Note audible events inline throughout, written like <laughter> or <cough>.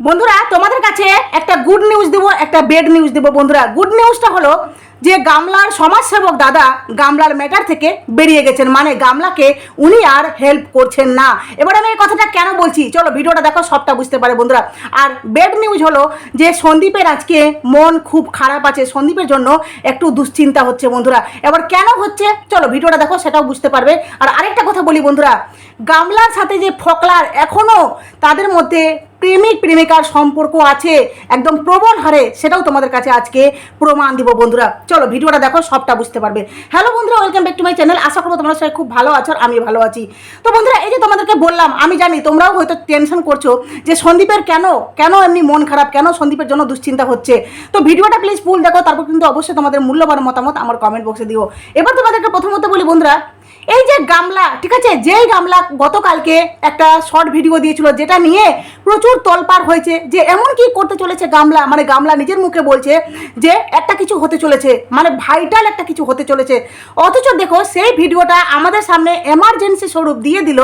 বন্ধুরা, তোমাদের কাছে একটা গুড নিউজ দেবো, একটা বেড নিউজ দেবো বন্ধুরা। গুড নিউজটা হলো যে গামলার সমাজসেবক দাদা গামলার ম্যাটার থেকে বেরিয়ে গেছেন। মানে গামলাকে উনি আর হেল্প করছেন না। এবার আমি এই কথাটা কেন বলছি? চলো ভিডিওটা দেখো, সবটা বুঝতে পারে বন্ধুরা। আর বেড নিউজ হলো যে সন্দীপের আজকে মন খুব খারাপ আছে। সন্দীপের জন্য একটু দুশ্চিন্তা হচ্ছে বন্ধুরা। এবার কেন হচ্ছে? চলো ভিডিওটা দেখো, সেটাও বুঝতে পারবে। আর আরেকটা কথা বলি বন্ধুরা, গামলার সাথে যে ফকলার এখনও তাদের মধ্যে প্রেমিক প্রেমিকার সম্পর্ক আছে, একদম প্রবল হারে সেটাও তোমাদের কাছে আজকে প্রমাণ দিব বন্ধুরা। চলো ভিডিওটা দেখো, সবটা বুঝতে পারবে। হ্যালো বন্ধুরা welcome back to my channel আশা করব তোমরা সবাই খুব ভালো আছো আর আমি ভালো আছি। তো বন্ধুরা, এই যে তোমাদেরকে বললাম, আমি জানি তোমরাও হয়তো টেনশন করছ যে সন্দীপের কেন? কেন এমনি মন খারাপ? কেন সন্দীপের জন্য দুশ্চিন্তা হচ্ছে? তো ভিডিওটা প্লিজ ফুল দেখো, তারপর কিন্তু অবশ্যই তোমাদের মূল্যবান মতামত আমার কমেন্ট বক্সে দিও। এবার তোমাদেরকে প্রথমত বলি বন্ধুরা এই যে গামলা, ঠিক আছে? যেই গামলা গতকালকে একটা শর্ট ভিডিও দিয়েছিল, যেটা নিয়ে প্রচুর তলপার হয়েছে, যে এমন কি করতে চলেছে গামলা? মানে গামলা নিজের মুখে বলছে যে একটা কিছু হতে চলেছে মানে ভাইটাল একটা কিছু হতে চলেছে। অথচ দেখো, সেই ভিডিওটা আমাদের সামনে এমার্জেন্সি স্বরূপ দিয়ে দিল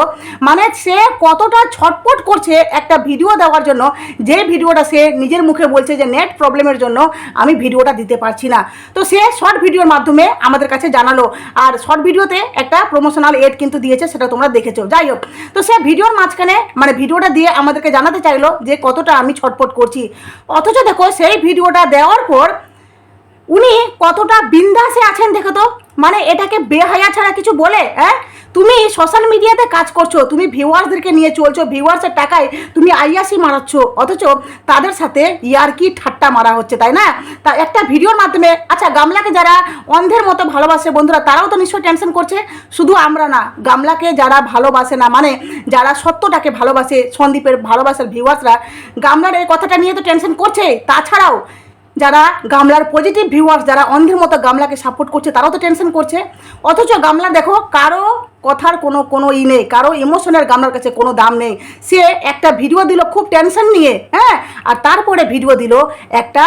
মানে সে কতটা ছটপট করছে একটা ভিডিও দেওয়ার জন্য, যে ভিডিওটা সে নিজের মুখে বলছে যে নেট প্রবলেমের জন্য আমি ভিডিওটা দিতে পারছি না। তো সে শর্ট ভিডিওর মাধ্যমে আমাদের কাছে জানালো, আর শর্ট ভিডিওতে একটা প্রমোশনাল এড কিন্তু দিয়েছে, সেটা তোমরা দেখেছ। যাই হোক, তো সে ভিডিওর মাঝখানে মানে ভিডিওটা দিয়ে আমাদেরকে জানাতে চাইলো যে কতটা আমি ছটপট করছি। অথচ দেখো, সেই ভিডিওটা দেওয়ার পর উনি কতটা বিন্দাসে আছেন দেখো তো মানে এটাকে বেহায়া ছাড়া কিছু বলে হ্যাঁ? তুমি সোশ্যাল মিডিয়াতে কাজ করছ, তুমি ভিউয়ার্সদেরকে নিয়ে চলছো ভিউয়ার্সের টাকায় তুমি আইয়াসি মারাচ্ছ, অথচ তাদের সাথে ইয়ারকি ঠাট্টা মারা হচ্ছে, তাই না? তা একটা ভিডিওর মাধ্যমে আচ্ছা গামলাকে যারা অন্ধের মতো ভালোবাসে, বন্ধুরা, তারাও তো নিশ্চয়ই টেনশন করছে, শুধু আমরা না, গামলাকে যারা ভালোবাসে না মানে যারা সত্যটাকে ভালোবাসে, সন্দীপের ভালোবাসার ভিউয়ার্সরা গামলার এই কথাটা নিয়ে তো টেনশন করছে তাছাড়াও যারা গামলার পজিটিভ ভিউয়ার্স যারা অন্ধের মতো গামলাকে সাপোর্ট করছে, তারাও তো টেনশন করছে। অথচ গামলা দেখো, কারও কথার কোনো কোনো ই নেই, কারও ইমোশনের গামলার কাছে কোনো দাম নেই। সে একটা ভিডিও দিল খুব টেনশন নিয়ে হ্যাঁ? আর তারপরে ভিডিও দিল একটা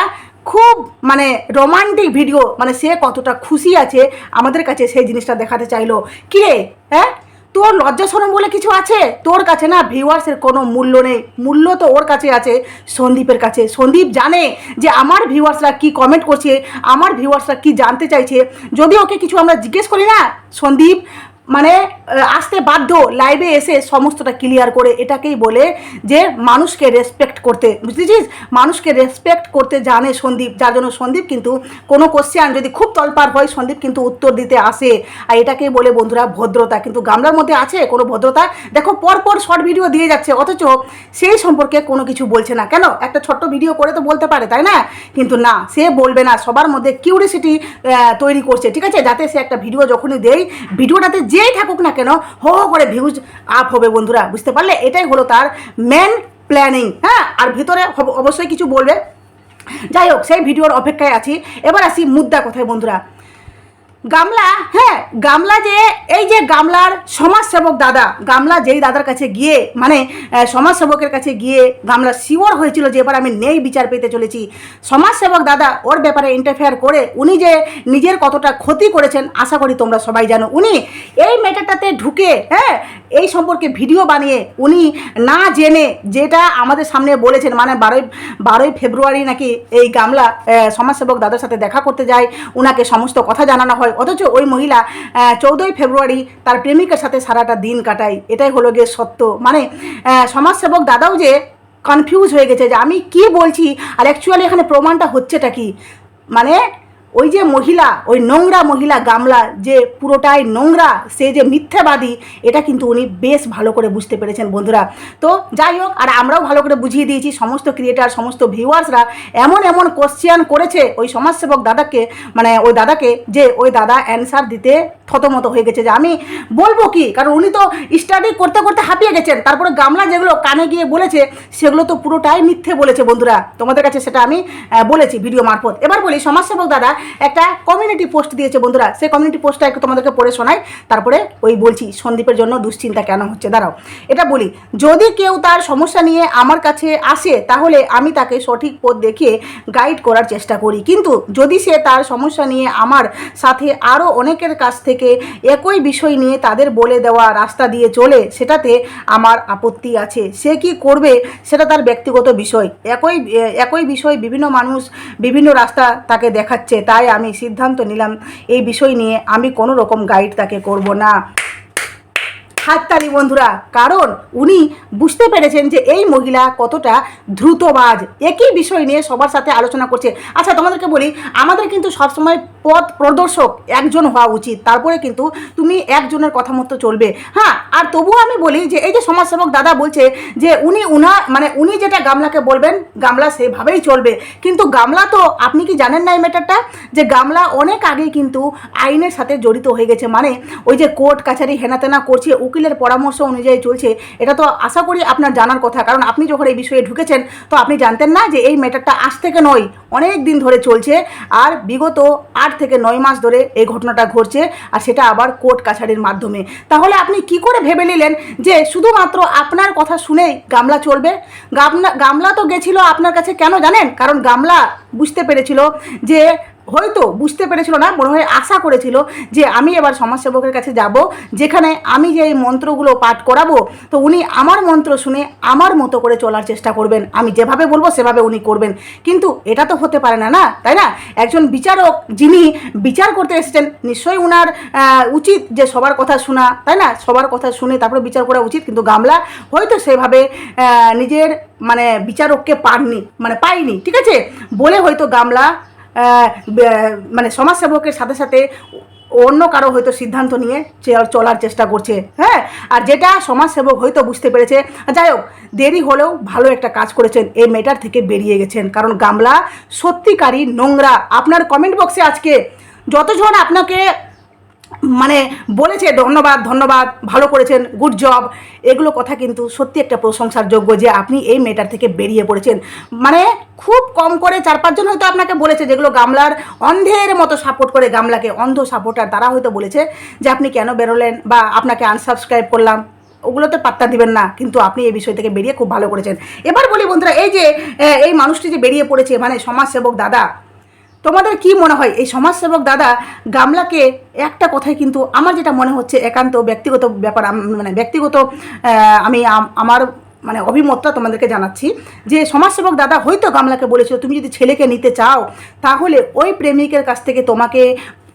খুব মানে রোমান্টিক ভিডিও মানে সে কতটা খুশি আছে আমাদের কাছে সেই জিনিসটা দেখাতে চাইলো। কিরে হ্যাঁ? তোর লজ্জা শরম বলে কিছু আছে? তোর কাছে না ভিউয়ার্সের কোনো মূল্য নেই। মূল্য তো ওর কাছে আছে, সন্দীপের কাছে। সন্দীপ জানে যে আমার ভিউয়ার্সরা কি কমেন্ট করছে, আমার ভিউয়ার্সরা কি জানতে চাইছে। যদি ওকে কিছু আমরা জিজ্ঞেস করি না, সন্দীপ মানে আসতে বাধ্য লাইভে এসে সমস্তটা ক্লিয়ার করে এটাকেই বলে যে মানুষকে রেসপেক্ট করতে। বুঝতেছিস মানুষকে রেসপেক্ট করতে জানে সন্দীপ, যার জন্য সন্দীপ কিন্তু কোনো কোশ্চেন যদি খুব তলপার হয়, সন্দীপ কিন্তু উত্তর দিতে আসে। আর এটাকেই বলে বন্ধুরা ভদ্রতা। কিন্তু গামলার মধ্যে আছে কোনো ভদ্রতা? দেখো পর পর শর্ট ভিডিও দিয়ে যাচ্ছে। অথচ সেই সম্পর্কে কোনো কিছু বলছে না। কেন? একটা ছোট্ট ভিডিও করে তো বলতে পারে, তাই না? কিন্তু না, সে বলবে না। সবার মধ্যে কিউরিয়াসিটি তৈরি করছে। ঠিক আছে? যাতে সে একটা ভিডিও যখনই দেয় ভিডিওটাতে যেই থাকুক না কেন, হো করে ভিউজ আপ হবে বন্ধুরা, বুঝতে পারলে? এটাই হলো তার মেন প্ল্যানিং হ্যাঁ? আর ভিতরে অবশ্যই কিছু বলবে। যাই হোক, সেই ভিডিওর অপেক্ষায় আছি। এবার আসি মুদ্রা কোথায় বন্ধুরা। গামলা? হ্যাঁ গামলা যে, এই যে গামলার সমাজসেবক দাদা, গামলা যেই দাদার কাছে গিয়ে মানে সমাজসেবকের কাছে গিয়ে গামলা শিওর হয়েছিল যে এবার আমি নেই বিচার পেতে চলেছি। সমাজসেবক দাদা ওর ব্যাপারে ইন্টারফেয়ার করে, উনি যে নিজের কতটা ক্ষতি করেছেন, আশা করি তোমরা সবাই জানো। উনি এই ম্যাটারটাতে ঢুকে হ্যাঁ এই সম্পর্কে ভিডিও বানিয়ে, উনি না জেনে যেটা আমাদের সামনে বলেছেন মানে বারোই বারোই ফেব্রুয়ারি নাকি এই গামলা সমাজসেবক দাদার সাথে দেখা করতে যায় ওনাকে সমস্ত কথা জানানো হয় অথচ ওই মহিলা চৌদ্দই ফেব্রুয়ারি তার প্রেমিকের সাথে সারাটা দিন কাটায়। এটাই হলো গিয়ে সত্য। মানে সমাজসেবক দাদাও যে কনফিউজ হয়ে গেছে যে আমি কি বলছি? আর অ্যাকচুয়ালি এখানে প্রমাণটা হচ্ছেটা কি? মানে ওই যে মহিলা, ওই নোংরা মহিলা গামলা, যে পুরোটাই নোংরা, সে যে মিথ্যাবাদী, এটা কিন্তু উনি বেশ ভালো করে বুঝতে পেরেছেন বন্ধুরা। তো যাই হোক, আর আমরাও ভালো করে বুঝিয়ে দিয়েছি, সমস্ত ক্রিয়েটার সমস্ত ভিউয়ার্সরা এমন এমন কোশ্চেন করেছে ওই সমাজসেবক দাদাকে মানে ওই দাদাকে, যে ওই দাদা অ্যান্সার দিতে থতমত হয়ে গেছে যে আমি বলব কি? কারণ উনি তো স্টাডি করতে করতে হাঁপিয়ে গেছেন। তারপরে গামলা যেগুলো কানে গিয়ে বলেছে, সেগুলো তো পুরোটাই মিথ্যে বলেছে বন্ধুরা। তোমাদের কাছে সেটা আমি বলেছি ভিডিও মারফত। এবার বলি, সমাজসেবক দাদা একটা কমিউনিটি পোস্ট দিয়েছে বন্ধুরা। সেই কমিউনিটি পোস্টটা একটু তোমাদেরকে পড়ে শোনাই। তারপরে ওই বলছি, সন্দীপের জন্য দুশ্চিন্তা কেন হচ্ছে? দাঁড়াও। এটা বলি, যদি কেউ তার সমস্যা নিয়ে আমার কাছে আসে, তাহলে আমি তাকে সঠিক পথ দেখিয়ে গাইড করার চেষ্টা করি। কিন্তু যদি সে তার সমস্যা নিয়ে আমার সাথে আরও অনেকের কাছ থেকে একই বিষয় নিয়ে তাদের বলে দেওয়া রাস্তা দিয়ে চলে, সেটাতে আমার আপত্তি আছে। সে কি করবে সেটা তার ব্যক্তিগত বিষয়। একই একই বিষয় বিভিন্ন মানুষ বিভিন্ন রাস্তা তাকে দেখাচ্ছে। তাই আমি সিদ্ধান্ত নিলাম এই বিষয় নিয়ে আমি কোনো রকম গাইড তাকে করব না। হাততালি বন্ধুরা, কারণ উনি বুঝতে পেরেছেন যে এই মহিলা কতটা দ্রুতবাজ। একই বিষয় নিয়ে সবার সাথে আলোচনা করছে। আচ্ছা তোমাদেরকে বলি, আমাদের কিন্তু সবসময় পথ প্রদর্শক একজন হওয়া উচিত। তারপরে কিন্তু তুমি একজনের কথা মতো চলবে। হ্যাঁ আর তবুও আমি বলি যে এই যে সমাজসেবক দাদা বলছে যে উনি উনা মানে উনি যেটা গামলাকে বলবেন, গামলা সেভাবেই চলবে। কিন্তু গামলা তো, আপনি কি জানেন না এই ম্যাটারটা? যে গামলা অনেক আগেই কিন্তু আইনের সাথে জড়িত হয়ে গেছে। মানে ওই যে কোর্ট কাছারি হেনাতেনা করছে উকিলের পরামর্শ অনুযায়ী চলছে, এটা তো আশা করি আপনার জানার কথা। কারণ আপনি যখন এই বিষয়ে ঢুকেছেন, তো আপনি জানতেন না যে এই ম্যাটারটা আজ থেকে নয়, অনেক দিন ধরে চলছে। আর বিগত আট থেকে নয় মাস ধরে এই ঘটনাটা ঘটছে, আর সেটা আবার কোর্ট কাছারির মাধ্যমে। তাহলে আপনি কি করে ভেবে নিলেন যে শুধুমাত্র আপনার কথা শুনেই গামলা চলবে? গামলা গামলা তো গেছিল আপনার কাছে কেন জানেন? কারণ গামলা বুঝতে পেরেছিল যে হয়তো বুঝতে পেরেছিল না, মনে হয় আশা করেছিল যে আমি এবার সমাজসেবকের কাছে যাব, যেখানে আমি যে এই মন্ত্রগুলো পাঠ করাবো, তো উনি আমার মন্ত্র শুনে আমার মতো করে চলার চেষ্টা করবেন। আমি যেভাবে বলব সেভাবে উনি করবেন। কিন্তু এটা তো হতে পারে না না? তাই না? একজন বিচারক যিনি বিচার করতে এসেছেন, নিশ্চয়ই উনার উচিত যে সবার কথা শোনা, তাই না? সবার কথা শুনে তারপরে বিচার করা উচিত, কিন্তু গামলা হয়তো সেভাবে নিজের মানে বিচারককে পাননি মানে পাইনি ঠিক আছে? বলে হয়তো গামলা মানে সমাজসেবকের সাথে সাথে অন্য কারও হয়তো সিদ্ধান্ত নিয়ে চলার চেষ্টা করছে হ্যাঁ? আর যেটা সমাজসেবক হয়তো বুঝতে পেরেছে, যাই হোক, দেরি হলেও ভালো একটা কাজ করেছেন, এই মেটার থেকে বেরিয়ে গেছেন। কারণ গামলা সত্যিকারই নোংরা। আপনার কমেন্ট বক্সে আজকে যতজন আপনাকে মানে বলেছে, ধন্যবাদ ধন্যবাদ, ভালো করেছেন গুড জব এগুলো কথা কিন্তু সত্যি একটা প্রশংসার যোগ্য যে আপনি এই মেটার থেকে বেরিয়ে পড়েছেন। মানে খুব কম করে চার পাঁচজন হয়তো আপনাকে বলেছে যেগুলো গামলার অন্ধের মতো সাপোর্ট করে গামলাকে, অন্ধ সাপোর্টার তারা হয়তো বলেছে যে, আপনি কেন বেরোলেন বা আপনাকে আনসাবস্ক্রাইব করলাম? ওগুলোতে পাত্তা দিবেন না, কিন্তু আপনি এই বিষয় থেকে বেরিয়ে খুব ভালো করেছেন। এবার বলি বন্ধুরা, এই যে এই মানুষটি যে বেরিয়ে পড়েছে মানে সমাজসেবক দাদা তোমাদের কি মনে হয়? এই সমাজসেবক দাদা গামলাকে একটা কথাই কিন্তু আমার যেটা মনে হচ্ছে একান্ত ব্যক্তিগত ব্যাপার মানে ব্যক্তিগত আমি আমার মানে অভিমতটা তোমাদেরকে জানাচ্ছি যে সমাজসেবক দাদা হয়তো গামলাকে বলেছিল, তুমি যদি ছেলেকে নিতে চাও, তাহলে ওই প্রেমিকের কাছ থেকে তোমাকে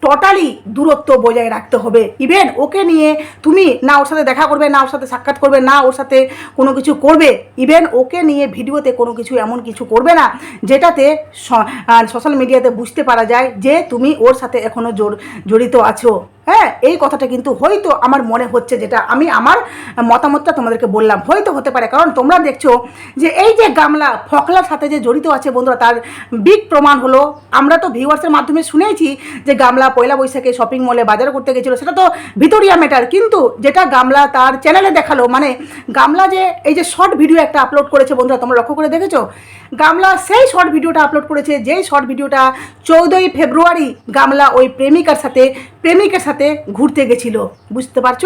টোটালি দূরত্ব বজায় রাখতে হবে। ইভেন ওকে নিয়ে তুমি না ওর সাথে দেখা করবে, না ওর সাথে সাক্ষাৎ করবে, না ওর সাথে কোনো কিছু করবে ইভেন ওকে নিয়ে ভিডিওতে কোনো কিছু এমন কিছু করবে না, যেটাতে সোশ্যাল মিডিয়াতে বুঝতে পারা যায় যে তুমি ওর সাথে এখনও জড়িত আছো। হ্যাঁ এই কথাটা কিন্তু হয়তো আমার মনে হচ্ছে যেটা আমি আমার মতামতটা তোমাদেরকে বললাম। হয়তো হতে পারে, কারণ তোমরা দেখছ যে এই যে গামলা ফকলার সাথে যে জড়িত আছে বন্ধুরা, তার বিগ প্রমাণ হলো, আমরা তো ভিউয়ার্সের মাধ্যমে শুনেছি যে গামলা পয়লা বৈশাখে শপিং মলে বাজার করতে গেছিল, সেটা তো ভিতরিয়া ম্যাটার কিন্তু যেটা গামলা তার চ্যানেলে দেখাল মানে গামলা যে এই যে শর্ট ভিডিও একটা আপলোড করেছে বন্ধুরা, তোমরা লক্ষ্য করে দেখেছ? গামলা সেই শর্ট ভিডিওটা আপলোড করেছে, যেই শর্ট ভিডিওটা চৌদ্দই ফেব্রুয়ারি গামলা ওই প্রেমিকার সাথে, প্রেমিকের সাথে ঘুরতে গেছিল। বুঝতে পারছ?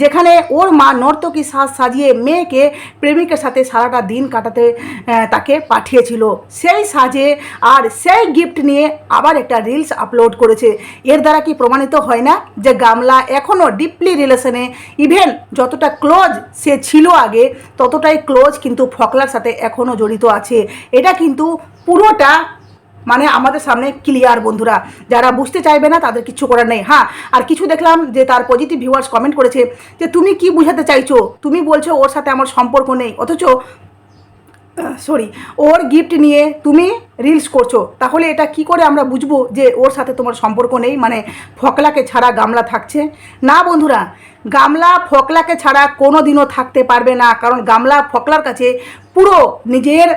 যেখানে ওর মা নর্তকী সাজ সাজিয়ে মেয়েকে প্রেমিকের সাথে সারাটা দিন কাটাতে তাকে পাঠিয়েছিল। সেই সাজে আর সেই গিফট নিয়ে আবার একটা রিলস আপলোড করেছে। এর দ্বারা কি প্রমাণিত হয় না যে গামলা এখনও ডিপলি রিলেশনে ইভেন যতটা ক্লোজ সে ছিল আগে, ততটাই ক্লোজ কিন্তু ফকলার সাথে এখনও জড়িত আছে। এটা কিন্তু পুরোটা মানে আমাদের সামনে ক্লিয়ার বন্ধুরা। যারা বুঝতে চাইবে না, তাদের কিছু করার নেই। হ্যাঁ আর কিছু দেখলাম যে তার পজিটিভ ভিউয়ার্স কমেন্ট করেছে যে, তুমি কি বুঝাতে চাইছো? তুমি বলছো ওর সাথে আমার সম্পর্ক নেই। অথচ সরি ওর গিফট নিয়ে তুমি রিলস করছ। তাহলে এটা কি করে আমরা বুঝব যে ওর সাথে তোমার সম্পর্ক নেই? মানে ফকলাকে ছাড়া গামলা থাকছে? না বন্ধুরা, গামলা ফকলাকে ছাড়া কোনো দিনও থাকতে পারবে না। কারণ গামলা ফকলার কাছে পুরো নিজের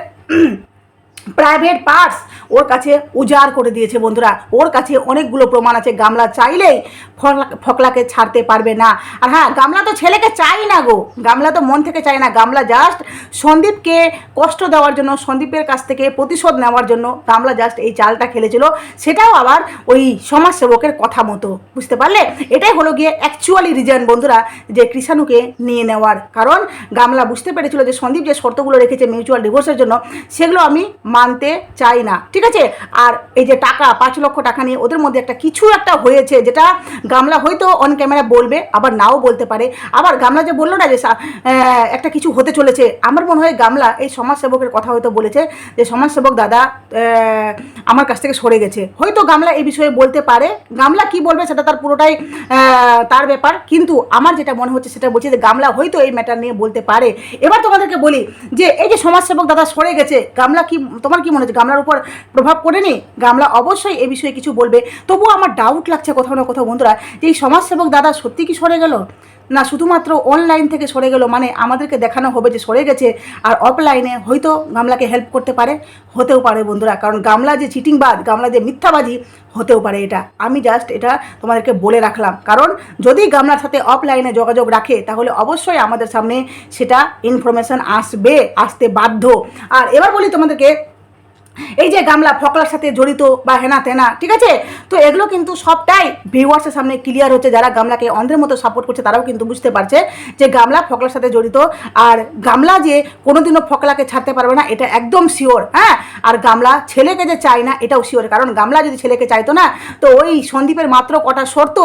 প্রাইভেট পার্টস ওর কাছে উজাড় করে দিয়েছে বন্ধুরা। ওর কাছে অনেকগুলো প্রমাণ আছে। গামলা চাইলেই ফকলা- ফকলাকে ছাড়তে পারবে না। আর হ্যাঁ গামলা তো ছেলেকে চাই না গো। গামলা তো মন থেকে চায় না। গামলা জাস্ট সন্দীপকে কষ্ট দেওয়ার জন্য, সন্দীপের কাছ থেকে প্রতিশোধ নেওয়ার জন্য গামলা জাস্ট এই চালটা খেলেছিল। সেটাও আবার ওই সমাজসেবকের কথা মতো। বুঝতে পারলে? এটাই হলো গিয়ে অ্যাকচুয়ালি রিজন বন্ধুরা, যে কৃষাণুকে নিয়ে নেওয়ার। কারণ গামলা বুঝতে পেরেছিল যে সন্দীপ যে শর্তগুলো রেখেছে মিউচুয়াল ডিভোর্সের জন্য, সেগুলো আমি মানতে চাই না, ঠিক আছে? আর এই যে টাকা, পাঁচ লক্ষ টাকা নিয়ে ওদের মধ্যে একটা কিছু একটা হয়েছে যেটা গামলা হয়তো অন ক্যামেরা বলবে, আবার নাও বলতে পারে। আবার গামলা যে বলল না যে একটা কিছু হতে চলেছে, আমার মনে হয় গামলা এই সমাজসেবকের কথা হয়তো বলেছে যে, সমাজসেবক দাদা আমার কাছ থেকে সরে গেছে। হয়তো গামলা এই বিষয়ে বলতে পারে। গামলা কি বলবে সেটা তার পুরোটাই তার ব্যাপার। কিন্তু আমার যেটা মনে হচ্ছে সেটা বলছে যে, গামলা হয়তো এই ম্যাটার নিয়ে বলতে পারে। এবার তোমাদেরকে বলি যে, এই যে সমাজসেবক দাদা সরে গেছে, গামলা কি তোমার কি মনে হচ্ছে? গামলার উপর প্রভাব পড়েনি? গামলা অবশ্যই এ বিষয়ে কিছু বলবে। তবুও আমার ডাউট লাগছে কোথাও না কোথাও, বন্ধুরা। যে এই সমাজসেবক দাদা সত্যি কি সরে গেল? না, শুধুমাত্র অনলাইন থেকে সরে গেল? মানে আমাদেরকে দেখানো হবে যে সরে গেছে, আর অফলাইনে হয়তো গামলাকে হেল্প করতে পারে? হতেও পারে, বন্ধুরা। কারণ গামলা যে চিটিংবাজ, গামলা যে মিথ্যাবাজি, হতেও পারে এটা। আমি জাস্ট এটা তোমাদেরকে বলে রাখলাম। কারণ যদি গামলার সাথে অফলাইনে যোগাযোগ রাখে, তাহলে অবশ্যই আমাদের সামনে সেটা ইনফরমেশান আসবে, আসতে বাধ্য। আর এবার বলি তোমাদেরকে এই যে গামলা ফকলার সাথে জড়িত বা হেনা তেনা, ঠিক আছে? তো এগুলো কিন্তু সবটাই ভিউয়ার্সের সামনে ক্লিয়ার হচ্ছে, যারা গামলাকে অন্ধের মতো সাপোর্ট করছে, তারাও কিন্তু বুঝতে পারছে যে গামলা ফকলার সাথে জড়িত। আর গামলা যে কোনোদিনও ফকলাকে ছাড়তে পারবে না, এটা একদম শিওর হ্যাঁ? আর গামলা ছেলেকে যে চায় না, এটাও শিওর কারণ গামলা যদি ছেলেকে চাইতো না, তো ওই সন্দীপের মাত্র কটা শর্ত,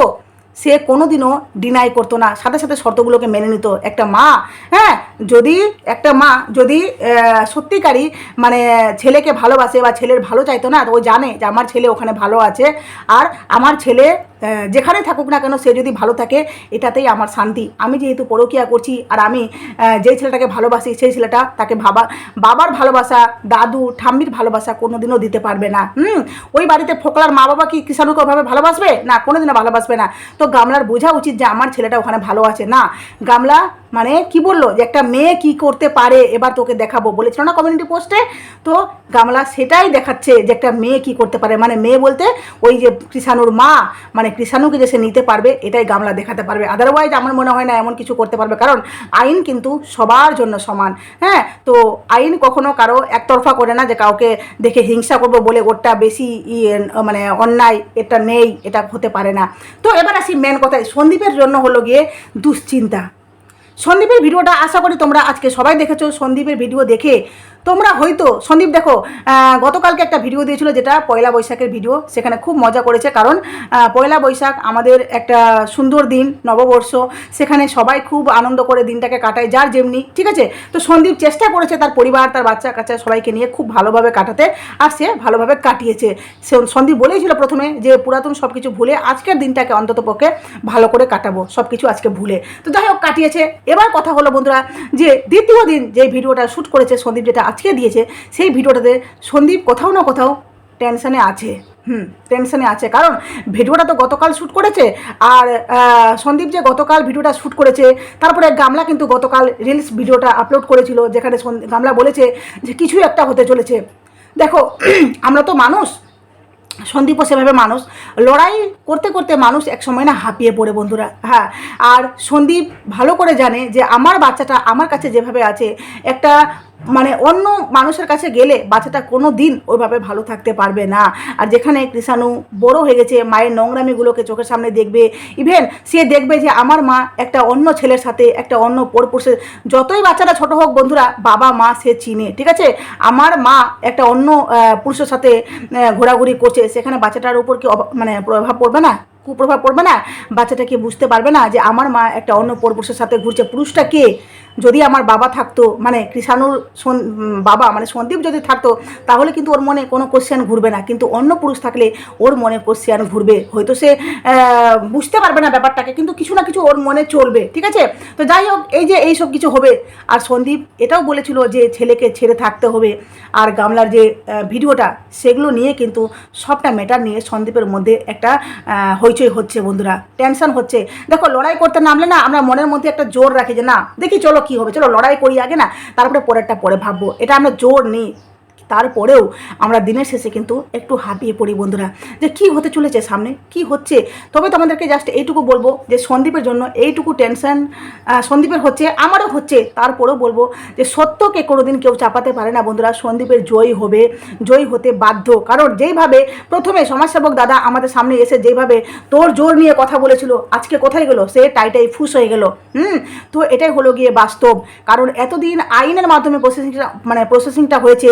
সে কোনোদিনও ডিনাই করতো না। সাথে সাথে শর্তগুলোকে মেনে নিত। একটা মা হ্যাঁ? যদি একটা মা যদি সত্যিকারই মানে ছেলেকে ভালোবাসে বা ছেলের ভালো চাইতো না, ও জানে যে আমার ছেলে ওখানে ভালো আছে। আর আমার ছেলে যেখানে থাকুক না কেন সে যদি ভালো থাকে, এটাতেই আমার শান্তি। আমি যেহেতু পরকিয়া করছি, আর আমি যেই ছেলেটাকে ভালোবাসি, সেই ছেলেটা তাকে ভাবা, বাবার ভালোবাসা, দাদু, ঠাম্মির ভালোবাসা কোনোদিনও দিতে পারবে না। হুম? ওই বাড়িতে ফোকলার মা বাবা কি কিষাণুকে ওভাবে ভালোবাসবে? না, কোনোদিনও ভালোবাসবে না। তো গামলার বোঝা উচিত যে আমার ছেলেটা ওখানে ভালো আছে। না, গামলা মানে কি বলল? যে একটা মেয়ে কি করতে পারে? এবার তোকে দেখাবো। বলেছিল না কমিউনিটি পোস্টে তো গামলা সেটাই দেখাচ্ছে যে একটা মেয়ে কি করতে পারে। মানে মেয়ে বলতে ওই যে কৃষাণুর মা মানে কৃষাণুকে যে সে নিতে পারবে, এটাই গামলা দেখাতে পারবে। আদারওয়াইজ আমার মনে হয় না এমন কিছু করতে পারবে। কারণ আইন কিন্তু সবার জন্য সমান। হ্যাঁ? তো আইন কখনো কারও একতরফা করে না যে কাউকে দেখে হিংসা করব বলে ওরটা বেশি মানে অন্যায়, এটা নেই, এটা হতে পারে না। তো এবার আসি মেন কথায়। সন্দীপের জন্য হলো গিয়ে দুশ্চিন্তা। সন্দীপের ভিডিওটা আশা করি তোমরা আজকে সবাই দেখেছ। সন্দীপের ভিডিও দেখে তোমরা হয়তো, সন্দীপ দেখো গতকালকে একটা ভিডিও দিয়েছিল যেটা পয়লা বৈশাখের ভিডিও সেখানে খুব মজা করেছে। কারণ পয়লা বৈশাখ আমাদের একটা সুন্দর দিন, নববর্ষ, সেখানে সবাই খুব আনন্দ করে দিনটাকে কাটায়, যার যেমনি, ঠিক আছে? তো সন্দীপ চেষ্টা করেছে তার পরিবার, তার বাচ্চা কাচ্চা সবাইকে নিয়ে খুব ভালোভাবে কাটাতে, আর সে ভালোভাবে কাটিয়েছে। সে সন্দীপ বলেইছিল প্রথমে যে, পুরাতন সব কিছু ভুলে আজকের দিনটাকে অন্তত পক্ষে ভালো করে কাটাবো সব কিছু আজকে ভুলে। তো যাই হোক, কাটিয়েছে। এবার কথা হলো বন্ধুরা, যে দ্বিতীয় দিন যে ভিডিওটা শ্যুট করেছে সন্দীপ, যেটা আজকে দিয়েছে, সেই ভিডিওটাতে সন্দীপ কোথাও না কোথাও টেনশনে আছে। হুম টেনশনে আছে। কারণ ভিডিওটা তো গতকাল শ্যুট করেছে, আর সন্দীপ যে গতকাল ভিডিওটা শ্যুট করেছে তারপরে গামলা কিন্তু গতকাল রিলস ভিডিওটা আপলোড করেছিল, যেখানে গামলা বলেছে যে কিছু একটা হতে চলেছে। দেখো, <clears throat> আমরা তো মানুষ, সন্দীপও সেভাবে মানুষ। লড়াই করতে করতে মানুষ এক সময় না হাঁপিয়ে পড়ে বন্ধুরা হ্যাঁ। আর সন্দীপ ভালো করে জানে যে আমার বাচ্চাটা আমার কাছে যেভাবে আছে, একটা মানে অন্য মানুষের কাছে গেলে বাচ্চাটা কোনো দিন ওইভাবে ভালো থাকতে পারবে না। আর যেখানে কৃষাণু বড় হয়ে গেছে, মায়ের নোংরামিগুলোকে চোখের সামনে দেখবে। ইভেন সে দেখবে যে আমার মা একটা অন্য ছেলের সাথে, একটা অন্য পরপুরুষের, যতই বাচ্চাটা ছোট হোক বন্ধুরা, বাবা, মা সে চিনে, ঠিক আছে? আমার মা একটা অন্য পুরুষের সাথে ঘোরাঘুরি করছে, সেখানে বাচ্চাটার উপর কি মানে প্রভাব পড়বে না? কুপ্রভাব পড়বে না? বাচ্চাটা কি বুঝতে পারবে না যে আমার মা একটা অন্য পরপুরুষের সাথে ঘুরছে? পুরুষটা কে? যদি আমার বাবা থাকতো মানে কৃষাণুর বাবা মানে সন্দীপ যদি থাকতো, তাহলে কিন্তু ওর মনে কোনো কোশ্চেন ঘুরবে না। কিন্তু অন্য পুরুষ থাকলে ওর মনে কোশ্চেন ঘুরবে। হয়তো সে বুঝতে পারবে না ব্যাপারটাকে, কিন্তু কিছু না কিছু ওর মনে চলবে। ঠিক আছে? তো যাই হোক, এই যে এই সব কিছু হবে, আর সন্দীপ এটাও বলেছিল যে ছেলেকে ছেড়ে থাকতে হবে। আর গামলার যে ভিডিওটা, সেগুলো নিয়ে কিন্তু সবটা ম্যাটার নিয়ে সন্দীপের মধ্যে একটা হইচই হচ্ছে বন্ধুরা। টেনশন হচ্ছে। দেখো, লড়াই করতে নামলে না আমরা মনের মধ্যে একটা জোর রাখি যে, না, দেখি চলো কি হবে? চলো লড়াই করি আগে না, তারপরে পরেরটা পরে ভাববো। এটা আমরা জোর নিই। তারপরেও আমরা দিনের শেষে কিন্তু একটু হাঁপিয়ে পড়ি, বন্ধুরা। যে কি হতে চলেছে সামনে? কি হচ্ছে? তবে তোমাদেরকে জাস্ট এইটুকু বলব যে সন্দীপের জন্য এইটুকু টেনশন সন্দীপের হচ্ছে, আমারও হচ্ছে, তারপরেও বলব যে সত্যকে কোনোদিন কেউ চাপাতে পারে না, বন্ধুরা। সন্দীপের জয় হবে, জয় হতে বাধ্য। কারণ যেইভাবে প্রথমে সমাজসেবক দাদা আমাদের সামনে এসে যেইভাবে তোর জোর নিয়ে কথা বলেছিল, আজকে কোথায় গেল? সে টাইটাই ফুস হয়ে গেল। হুম? তো এটাই হলো গিয়ে বাস্তব। কারণ এতদিন আইনের মাধ্যমে প্রসেসিংটা মানে প্রসেসিংটা হয়েছে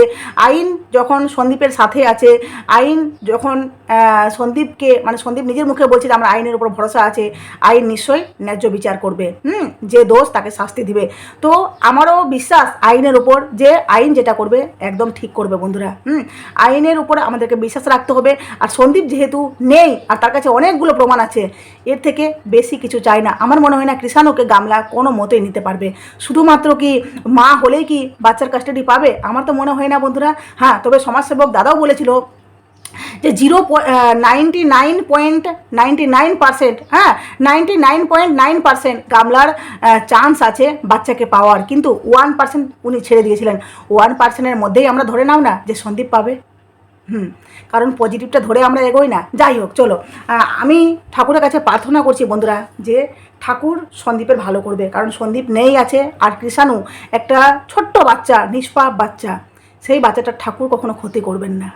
আইন যখন সন্দীপের সাথে আছে, আইন যখন সন্দীপকে মানে সন্দীপ নিজের মুখে বলছে যে, আমার আইনের উপর ভরসা আছে। আইন নিশ্চয়ই ন্যায্য বিচার করবে। হুম? যে দোষ তাকে শাস্তি দিবে। তো আমারও বিশ্বাস আইনের উপর যে আইন যেটা করবে, একদম ঠিক করবে বন্ধুরা। হুম? আইনের উপর আমাদেরকে বিশ্বাস রাখতে হবে। আর সন্দীপ যেহেতু নেই, আর তার কাছে অনেকগুলো প্রমাণ আছে, এর থেকে বেশি কিছু চাই না। আমার মনে হয় না কৃষাণুকে গামলা কোনো মতেই নিতে পারবে। শুধুমাত্র কি মা হলেই কি বাচ্চার কাস্টাডি পাবে? আমার তো মনে হয় না বন্ধুরা হ্যাঁ তবে সমাজসেবক দাদাও বলেছিল যে zero ninety nine point ninety nine percent হ্যাঁ ninety nine point nine percent গামলার চান্স আছে বাচ্চাকে পাওয়ার। কিন্তু ওয়ান পার্সেন্ট উনি ছেড়ে দিয়েছিলেন। ওয়ান পার্সেন্টের মধ্যেই আমরা ধরে নাও না যে সন্দীপ পাবে। হুম, কারণ পজিটিভটা ধরে আমরা এগোই না। যাই হোক, চলো। আমি ঠাকুরের কাছে প্রার্থনা করছি বন্ধুরা যে ঠাকুর সন্দীপের ভালো করবে। কারণ সন্দীপ নেই আছে। আর কৃষাণু একটা ছোট্ট বাচ্চা, নিষ্পাপ বাচ্চা। সেই বাচ্চাটার ঠাকুর কখনো ক্ষতি করবেন না।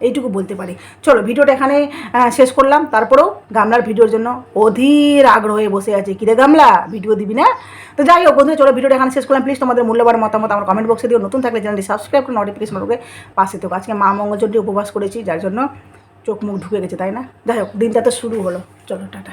এইটুকু বলতে পারি। চলো, ভিডিওটা এখানে শেষ করলাম। তারপরেও গামলার ভিডিওর জন্য অধীর আগ্রহে বসে আছে। কিরে গামলা, ভিডিও দিবি না? তো যাই হোক বন্ধুরা, চলো, ভিডিওটা এখানে শেষ করলাম। প্লিজ তোমাদের মূল্যবান মতামত আমার কমেন্ট বক্সে দিও। নতুন থাকলে চ্যানেলটি সাবস্ক্রাইব করে নোটিফিকেশন ঢুকে পাশে তো আজকে মা মঙ্গলচন্ডী উপবাস করেছি, যার জন্য চোখ মুখ ঢুকে গেছে, তাই না? যাই হোক, দিনটা তো শুরু হলো। চলো, টাটা।